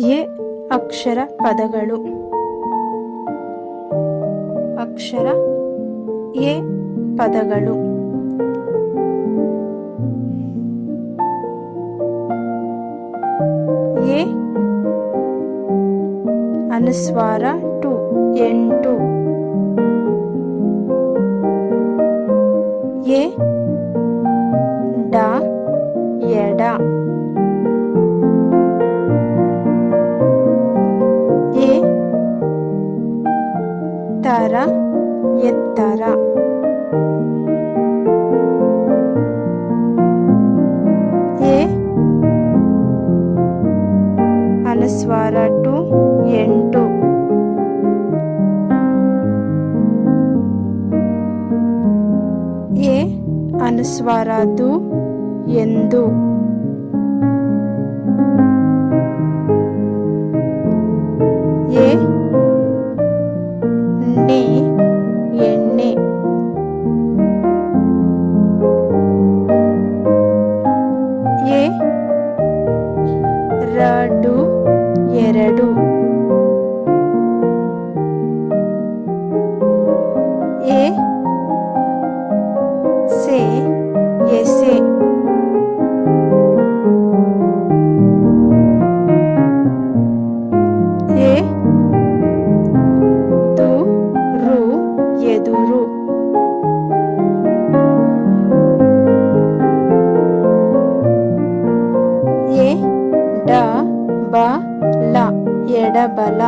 A ಅಕ್ಷರ ಪದಗಳು. ಅಕ್ಷರ ಎ ಪದಗಳು. ಎ ಅನುಸ್ವಾರ ಟು ಎಂಟು. ಎ ಡ ಎಡ. ತರ ಎತ್ತರ ಎ ಅನುಸ್ವಾರ ಟು ಎಂಟು ಎ ಅನುಸ್ವಾರ ದು ಎಂದು ರಡು ಎರಡು ಎ ಡ ಬ ಲ ಎಡಬಲ.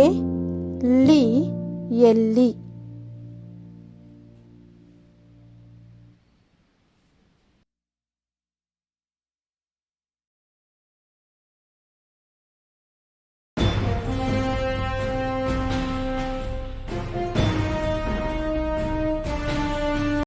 ಎ ಲಿ ಎಲ್ಲಿ.